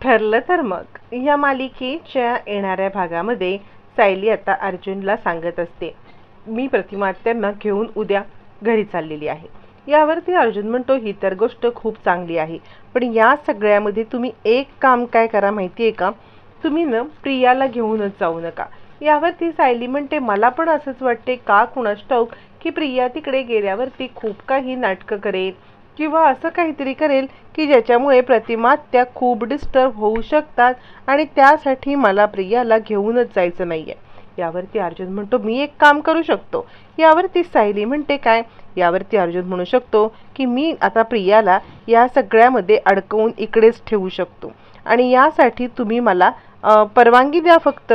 ठरलं तर मग. या मालिकेच्या येणाऱ्या भागामध्ये सायली आता अर्जुनला सांगत असते मी प्रतिमा त्यांना घेऊन उद्या घरी चाललेली आहे. यावरती अर्जुन म्हणतो ही तर गोष्ट खूप चांगली आहे पण या सगळ्यामध्ये तुम्ही एक काम काय करा माहिती आहे का? तुम्ही ना प्रियाला घेऊनच जाऊ नका. यावरती सायली म्हणते मला पण असंच वाटते का कुणास ठाऊक की प्रिया तिकडे गेल्यावरती खूप काही नाटकं करेल किंवा असं काहीतरी करेल की ज्याच्यामुळे प्रतिमा त्या खूप डिस्टर्ब होऊ शकतात आणि त्यासाठी मला प्रियाला घेऊनच जायचं नाही आहे यावरती अर्जुन म्हणतो मी एक काम करू शकतो. यावरती सायली म्हणते काय? यावरती अर्जुन म्हणू शकतो की मी आता प्रियाला या सगळ्यामध्ये अडकवून इकडेच ठेवू शकतो आणि यासाठी तुम्ही मला परवानगी द्या फक्त.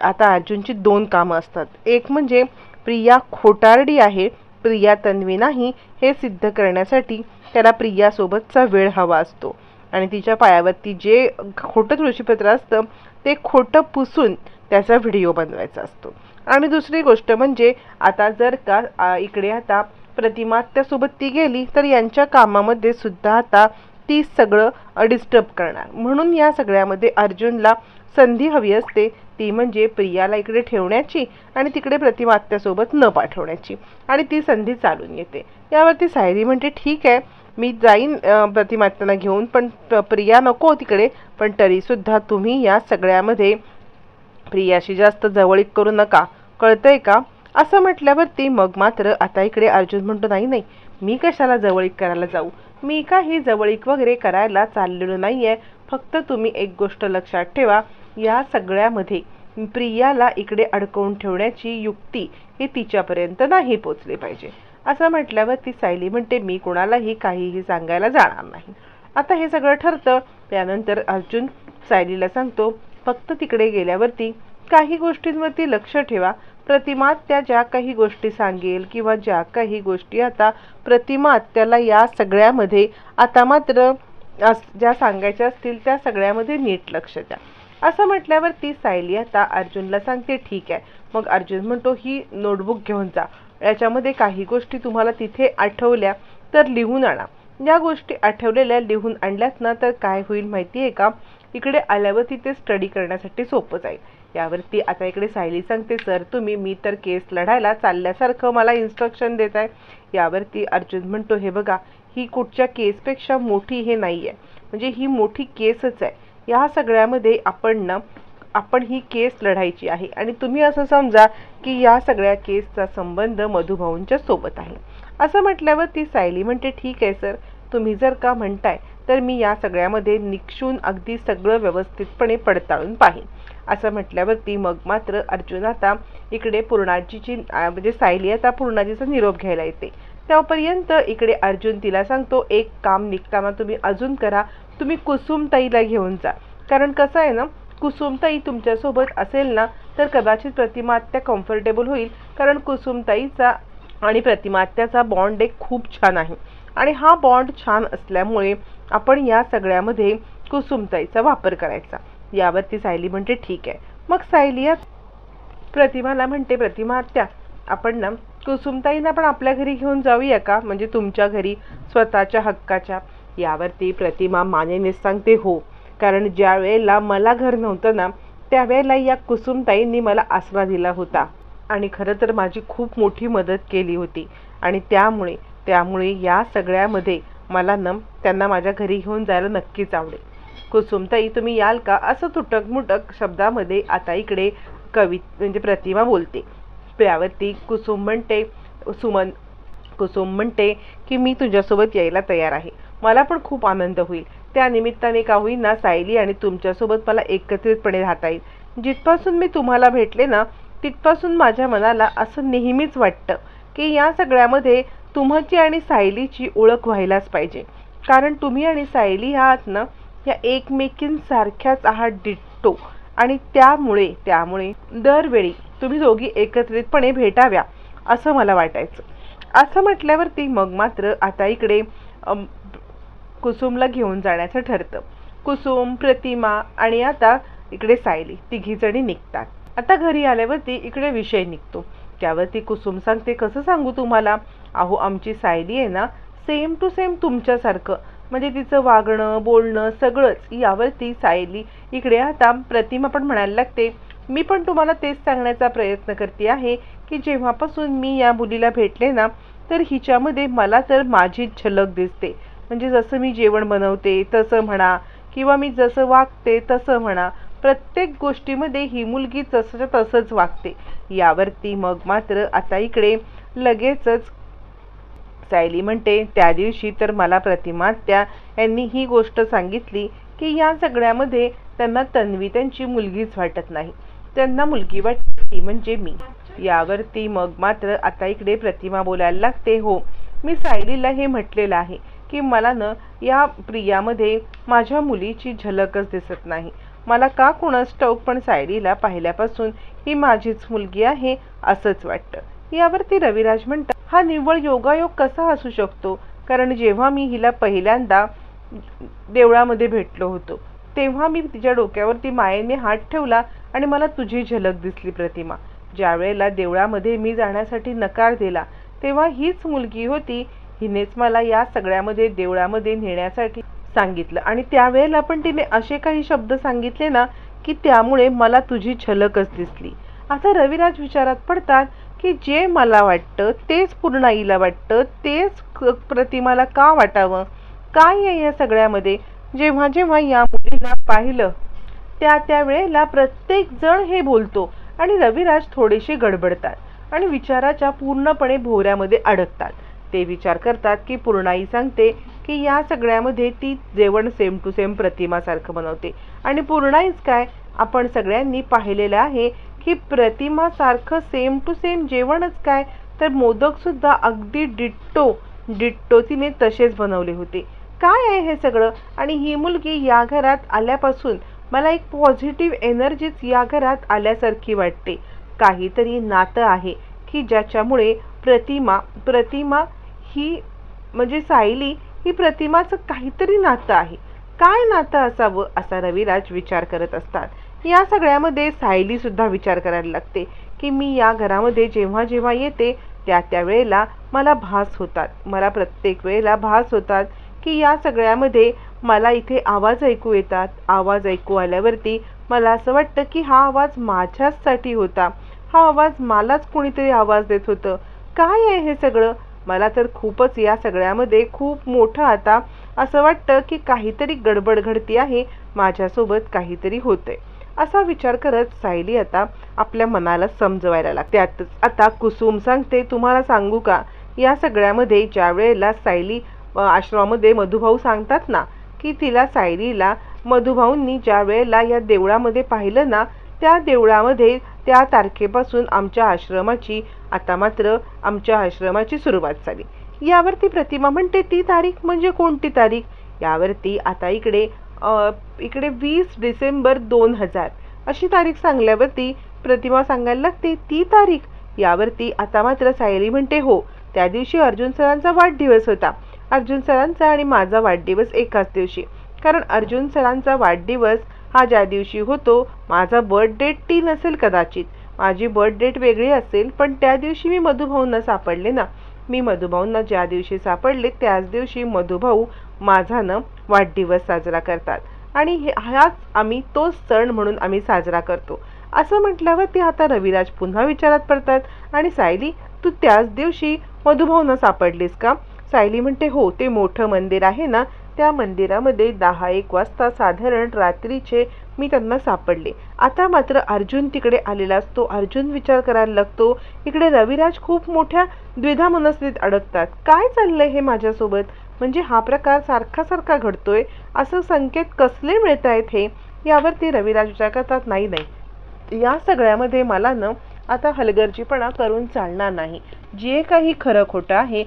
आता अर्जुनची दोन कामं असतात. एक म्हणजे प्रिया खोटारडी आहे प्रिया तन्वी नाही हे सिद्ध करण्यासाठी त्याला प्रियासोबतचा वेळ हवा असतो. आणि तिच्या पायावरती जे खोटं तुळशीपत्र असतं ते खोटं पुसून त्याचा व्हिडिओ बनवायचा असतो. आणि दुसरी गोष्ट म्हणजे आता जर का इकडे आता प्रतिमा त्यासोबत ती गेली तर यांच्या कामामध्ये सुद्धा आता ती सगळं डिस्टर्ब करणार. म्हणून या सगळ्यामध्ये अर्जुनला संधी हवी असते ती म्हणजे प्रियाला इकडे ठेवण्याची आणि तिकडे प्रतिमात्यासोबत न पाठवण्याची. आणि ती संधी चालून येते. यावरती सायरी म्हणते ठीक आहे मी जाईन प्रतिमात्यांना घेऊन पण प्रिया नको तिकडे. पण तरीसुद्धा तुम्ही या सगळ्यामध्ये प्रियाशी जास्त जवळीक करू नका. कळतंय का? असं म्हटल्यावरती मग मात्र आता इकडे अर्जुन म्हणतो नाही नाही मी कशाला जवळीक करायला जाऊ? मी काही जवळीक वगैरे करायला चाललेलो नाही आहे फक्त तुम्ही एक गोष्ट लक्षात ठेवा. या सगळ्यामध्ये प्रियाला इकडे अडकवून ठेवण्याची युक्ती ही तिच्यापर्यंत नाही पोचली पाहिजे. असं म्हटल्यावर ती सायली म्हणते मी कोणालाही काहीही सांगायला जाणार नाही. आता हे सगळं ठरतं. त्यानंतर अर्जुन सायलीला सांगतो फक्त तिकडे गेल्यावरती काही गोष्टींवरती लक्ष ठेवा. प्रतिमात त्या ज्या काही गोष्टी सांगेल किंवा ज्या काही गोष्टी आता प्रतिमा त्याला या सगळ्यामध्ये आता मात्र अस- ज्या सांगायच्या असतील त्या सगळ्यामध्ये नीट लक्ष द्या. असं म्हटल्यावर ती सायली आता अर्जुनला सांगते ठीक आहे. मग अर्जुन म्हणतो ही नोटबुक घेऊन जा. याच्यामध्ये काही गोष्टी तुम्हाला तिथे आठवल्या तर लिहून आणा. या गोष्टी आठवलेल्या लिहून आणल्यात ना तर काय होईल माहिती आहे का? इकडे आल्यावर तिथे स्टडी करण्यासाठी सोपं जाईल. यावरती आता इकडे सायली सांगते सर तुम्ही मी तर केस लढायला चालल्यासारखं मला इन्स्ट्रक्शन देत आहे यावरती अर्जुन म्हणतो हे बघा ही कुठच्या केसपेक्षा मोठी हे नाही आहे म्हणजे ही मोठी केसच आहे. या सगळ्यामध्ये आपण ना आपण ही केस लढायची आहे. आणि तुम्ही असं समजा की या सगळ्या केसचा संबंध मधुभाऊंच्या सोबत आहे. असं म्हटल्यावर ती सायली म्हणते ठीक आहे सर तुम्ही जर का म्हणताय तर मी या सगळ्यामध्ये निक्षून अगदी सगळं व्यवस्थितपणे पडताळून पाहीन. असं म्हटल्यावरती मग मात्र अर्जुन आता इकडे पूर्णाजीची म्हणजे सायली आता पूर्णाजीचा निरोप घ्यायला येते. त्यापर्यंत इकडे अर्जुन तिला सांगतो एक काम निघताना तुम्ही अजून करा तुम्ही कुसुमताईला घेऊन जा. कारण कसं आहे ना कुसुमताई तुमच्यासोबत असेल ना तर कदाचित प्रतिमात्या कम्फर्टेबल होईल. कारण कुसुमताईचा आणि प्रतिमात्याचा बॉन्ड एक खूप छान आहे. आणि हा बॉन्ड छान असल्यामुळे आपण या सगळ्यामध्ये कुसुमताईचा वापर करायचा. यावरती सायली म्हणते ठीक आहे. मग सायली या प्रतिमाला म्हणते प्रतिमात्या आपण ना कुसुमताईंना पण आपल्या घरी घेऊन जाऊया का? म्हणजे तुमच्या घरी स्वतःच्या हक्काच्या यावरती प्रतिमा मानेने सांगते हो. कारण ज्या वेळेला मला घर नव्हतं ना त्यावेळेला या कुसुमताईंनी मला आसरा दिला होता. आणि खरं तर माझी खूप मोठी मदत केली होती. आणि त्यामुळे त्यामुळे या सगळ्यामध्ये मला न त्यांना माझ्या घरी घेऊन जायला नक्कीच आवडेल. कुसुमताई तुम्ही याल का? असं तुटक मुटक शब्दामध्ये आता इकडे कवी म्हणजे प्रतिमा बोलते. त्यावरती कुसुम म्हणते सुमन कुसुम म्हणते की मी तुझ्यासोबत यायला तयार आहे. मला पण खूप आनंद होईल. त्या निमित्ताने का होईना सायली आणि तुमच्यासोबत मला एकत्रितपणे राहता येईल. जिथपासून मी तुम्हाला भेटले ना तिथपासून माझ्या मनाला असं नेहमीच वाटतं की या सगळ्यामध्ये तुम्हाची आणि सायलीची ओळख व्हायलाच पाहिजे. कारण तुम्ही आणि सायली आहात ना या एकमेकींसारख्याच आहात डिट्टो. आणि त्यामुळे त्यामुळे दरवेळी तुम्ही दोघी एकत्रितपणे भेटाव्या असं मला वाटायचं. असं म्हटल्यावरती मग मात्र आता इकडे कुसुमला घेऊन जाण्याचं ठरतं. कुसुम प्रतिमा आणि आता इकडे सायली तिघीजणी निघतात. आता घरी आल्यावरती इकडे विषय निघतो. त्यावरती कुसुम सांगते कसं सांगू तुम्हाला? अहो आमची सायली आहे ना सेम टू सेम तुमच्यासारखं. म्हणजे तिचं वागणं बोलणं सगळंच यावरती सायली इकडे आता प्रतिमा पण म्हणायला लागते. मी पण तुम्हाला तेच सांगण्याचा प्रयत्न करते आहे की जेव्हापासून मी या मुलीला भेटले ना तर हिच्यामध्ये मला तर माझी झलक दिसते. म्हणजे जसं मी जेवण बनवते तसं म्हणा किंवा मी जसं वागते तसं म्हणा प्रत्येक गोष्टीमध्ये ही मुलगी तसंच्या तसंच वागते. यावरती मग मात्र आता इकडे लगेचच सायली म्हणते त्या दिवशी तर मला प्रतिमात्या यांनी ही गोष्ट सांगितली की या सगळ्यामध्ये त्यांना तन्वी त्यांची मुलगीच वाटत नाही. त्यांना मुलगी वाटते म्हणजे मी. यावरती मग मात्र आता इकडे प्रतिमा बोलायला लागते हो मी सायलीला हे म्हटलेलं आहे की मला न या प्रियामध्ये माझ्या मुलीची झलकच दिसत नाही. मला का कुणास ठाऊक पण सायलीला पाहिल्यापासून ही माझीच मुलगी आहे असंच वाटतं. यावरती रविराज म्हणतात हा निव्वळ योगायोग कसा असू शकतो? कारण जेव्हा मी हिला पहिल्यांदा देवळामध्ये भेटलो होतो तेव्हा मी तिच्या डोक्यावरती मायेने हात ठेवला आणि मला तुझी झलक दिसली प्रतिमा. ज्या वेळेला देवळामध्ये मी जाण्यासाठी नकार दिला तेव्हा हीच मुलगी होती. हिनेच मला या सगळ्यामध्ये देवळामध्ये नेण्यासाठी सांगितलं. आणि त्यावेळेला पण तिने असे काही शब्द सांगितले ना की त्यामुळे मला तुझी झलकच दिसली. आता रविराज विचारात पडतात की जे मला वाटतं तेच पूर्णाईला वाटतं तेच क- प्रतिमाला का वाटावं? काय आहे या सगळ्यामध्ये? जेव्हा जेव्हा या मुलीला पाहिलं त्या त्या वेळेला प्रत्येक जण हे बोलतो आणि रविराज थोडेसे गडबडतात आणि विचाराच्या पूर्णपणे भोवऱ्यामध्ये अडकतात. ते विचार करतात की पूर्णाई सांगते की या सगळ्यामध्ये ती जेवण सेम टू सेम प्रतिमासारखं बनवते. आणि पूर्णाईच काय? आपण सगळ्यांनी पाहिलेलं आहे की प्रतिमासारखं सेम टू सेम जेवणच काय? तर मोदकसुद्धा अगदी डिट्टो डिट्टो तिने तसेच बनवले होते. काय आहे हे सगळं? आणि ही मुलगी या घरात आल्यापासून मला एक पॉझिटिव्ह एनर्जीच या घरात आल्यासारखी वाटते. काहीतरी नातं आहे की ज्याच्यामुळे प्रतिमा प्रतिमा ही म्हणजे सायली ही प्रतिमाचं काहीतरी नातं आहे. काय नातं असावं असा रविराज विचार करत असतात. या सगळ्यामध्ये सायली सुद्धा विचार करायला लागते की मी या घरामध्ये जेव्हा जेव्हा येते त्या त्या वेळेला मला भास होतात. मला प्रत्येक वेळेला भास होतात. की या सगळ्यामध्ये मला इथे आवाज ऐकू येतात. आवाज ऐकू आल्यावरती मला असं वाटतं की हा आवाज माझ्याचसाठी होता. हा आवाज मलाच कोणीतरी आवाज देत होतं. काय आहे हे सगळं? मला तर खूपच या सगळ्यामध्ये खूप मोठं आता असं वाटतं की काहीतरी गडबड घडती आहे. माझ्यासोबत काहीतरी होतंय. असा विचार करत सायली आता आपल्या मनाला समजवायला लागते. त्यातच आता कुसुम सांगते तुम्हाला सांगू का? या सगळ्यामध्ये ज्या वेळेला सायली आश्रमामध्ये मधुभाऊ सांगतात ना की तिला सायरीला मधुभाऊंनी ज्या वेळेला या देवळामध्ये पाहिलं ना त्या देवळामध्ये त्या तारखेपासून आमच्या आश्रमाची आता मात्र आमच्या आश्रमाची सुरुवात झाली. यावरती प्रतिमा म्हणते ती तारीख म्हणजे कोणती तारीख? यावरती आता इकडे इकडे वीस डिसेंबर दोन हजार. अशी तारीख सांगल्यावरती प्रतिमा सांगायला लागते ती तारीख? यावरती आता मात्र सायली म्हणते हो त्या दिवशी अर्जुन सरांचा वाढदिवस होता. अर्जुन सरांचा आणि माझा वाढदिवस एकाच दिवशी. कारण अर्जुन सरांचा वाढदिवस हा ज्या दिवशी होतो माझा बर्थ डेट ती नसेल कदाचित. माझी बर्थ डेट वेगळी असेल पण त्या दिवशी मी मधुभाऊंना सापडले ना. मी मधुभाऊंना ज्या दिवशी सापडले त्याच दिवशी मधुभाऊ माझा न वाढदिवस साजरा करतात. आणि हे हाच आम्ही तोच सण म्हणून आम्ही साजरा करतो. असं म्हटल्यावर ते आता रविराज पुन्हा विचारात पडतात. आणि सायली तू त्याच दिवशी मधुभाऊंना सापडलीस का? सायली म्हणते हो ते मोठं मंदिर आहे ना त्या मंदिरामध्ये दहा एक वाजता साधारण रात्रीचे मी त्यांना सापडले. आता मात्र अर्जुन तिकडे आलेला असतो. अर्जुन विचार करायला लागतो इकडे रविराज खूप मोठ्या द्विधा मनस्थितीत अडकतात. काय चाललंय हे माझ्यासोबत? म्हणजे हा प्रकार सारखा सारखा घडतोय? असं संकेत कसले मिळत आहेत हे यावरती रविराज विचार करतात नाही नाही. या सगळ्यामध्ये मला ना आता हलगर्जीपणा करून चालणार नाही. जे काही खरं खोटं आहे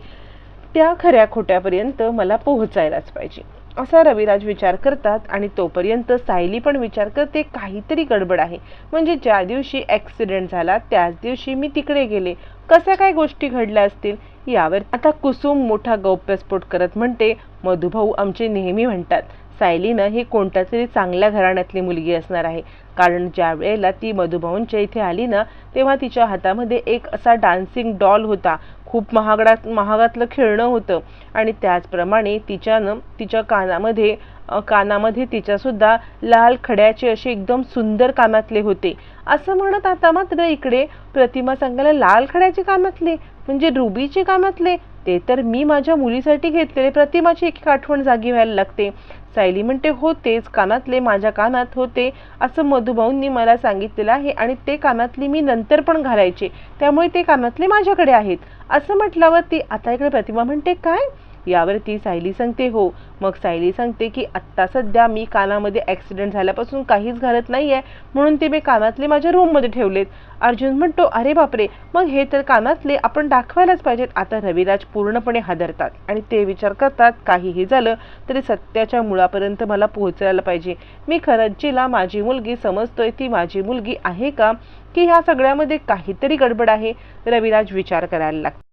त्या खऱ्या खोट्यापर्यंत मला पोहोचायलाच पाहिजे. असा रविराज विचार करतात आणि तोपर्यंत सायली पण विचार करते काहीतरी गडबड आहे. म्हणजे ज्या दिवशी ॲक्सिडेंट झाला त्याच दिवशी मी तिकडे गेले. कशा काय गोष्टी घडल्या असतील? यावर आता कुसुम मोठा गौप्यस्फोट करत म्हणते मधुभाऊ आमचे नेहमी म्हणतात सायलीनं ही कोणत्या तरी चांगल्या घराण्यातली मुलगी असणार आहे. कारण ज्या वेळेला ती मधुभाऊंच्या इथे आली ना तेव्हा तिच्या हातामध्ये एक असा डान्सिंग डॉल होता. खूप महागडात महागातलं खेळणं होतं. आणि त्याचप्रमाणे तिच्यानं तिच्या कानामध्ये कानामध्ये तिच्यासुद्धा लाल खड्याचे असे एकदम सुंदर कामातले होते. असं म्हणत आता मात्र इकडे प्रतिमा सांगायला लाल खड्याचे कामातले म्हणजे रुबीचे कामातले ते तर मी माझ्या मुलीसाठी घेतलेले प्रतिमाची एक एक आठवण जागी व्हायला लागते. सायली म्हणते होतेच कानातले माझ्या कानात होते. असं मधुभाऊंनी मला सांगितलेलं आहे आणि ते कानातली मी नंतर पण घालायचे. त्यामुळे ते कानातले माझ्याकडे आहेत. असं म्हटल्यावर ती आता इकडे प्रतिमा म्हणते काय? यावरती सायली सांगते हो. मग सायली सांगते की आत्ता सध्या मी कानामध्ये ॲक्सिडेंट झाल्यापासून काहीच घालत नाही आहे म्हणून ते मी कानातले माझ्या रूममध्ये ठेवलेत. अर्जुन म्हणतो अरे बापरे मग हे तर कानातले आपण दाखवायलाच पाहिजेत. आता रविराज पूर्णपणे हादरतात आणि ते विचार करतात काहीही झालं तरी सत्याच्या मुळापर्यंत मला पोहोचायला पाहिजे. मी खरंचीला माझी मुलगी समजतोय ती माझी मुलगी आहे का? की ह्या सगळ्यामध्ये काहीतरी गडबड आहे? रविराज विचार करायला लागतो.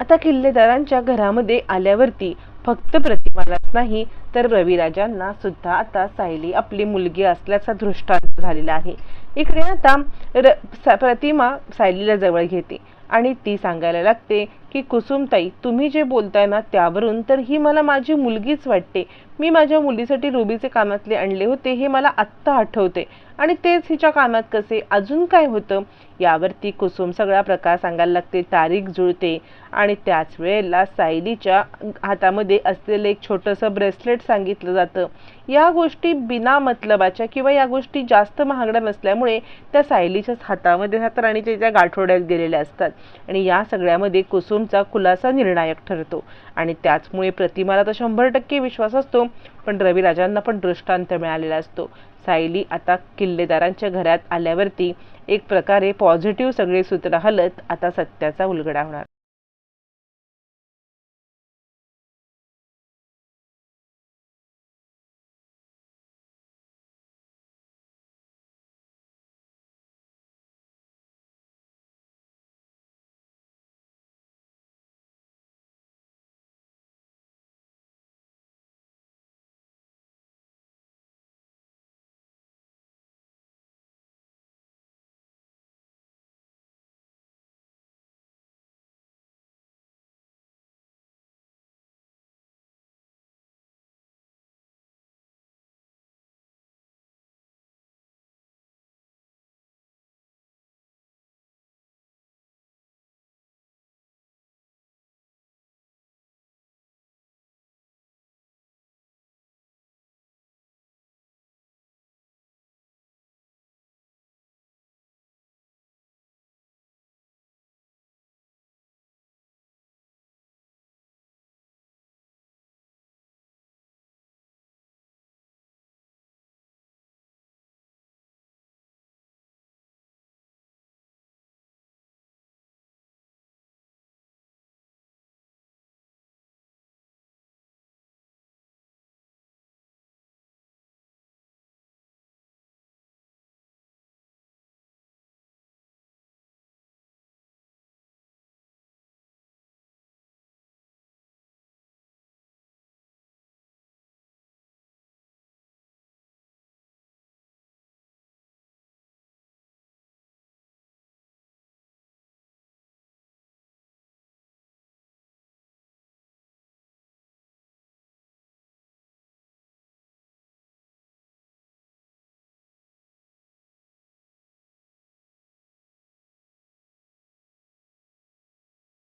आता किल्लेदारांच्या घरामध्ये आल्यावरती फक्त प्रतिमालाच नाही तर रविराजांना सुद्धा आता सायली आपली मुलगी असल्याचा दृष्टांत झालेला आहे. इकडे आता र प्रतिमा सायलीला जवळ घेते आणि ती सांगायला लागते की कुसुमताई तुम्ही जे बोलताय ना त्यावरून तर ही मला माझी मुलगीच वाटते. मी माझ्या मुलीसाठी रुबीचे कानातले आणले होते हे मला आत्ता आठवते. आणि तेच हिच्या कानात कसे अजून काय होतं? यावरती कुसुम सगळा प्रकार सांगायला लागते तारीख जुळते. आणि त्याच वेळेला सायलीच्या हातामध्ये असलेलं एक छोटंसं ब्रेसलेट सांगितलं जातं. या गोष्टी बिना मतलबाच्या किंवा या गोष्टी जास्त महागड्या नसल्यामुळे त्या सायलीच्याच हातामध्ये राहतात आणि त्याच्या गाठोड्यात गेलेल्या असतात. आणि या सगळ्यामध्ये कुसुम कुसुमचा खुलासा निर्णायक ठरतो. आणि त्याचमुळे प्रतिमाला तर शंभर टक्के विश्वास असतो पण रविराजांना पण दृष्टांत मिळालेला असतो. सायली आता किल्लेदारांच्या घरात आल्यावरती एक प्रकारे पॉझिटिव्ह सगळे सूत्र हलत आता सत्याचा उलगडा होणार.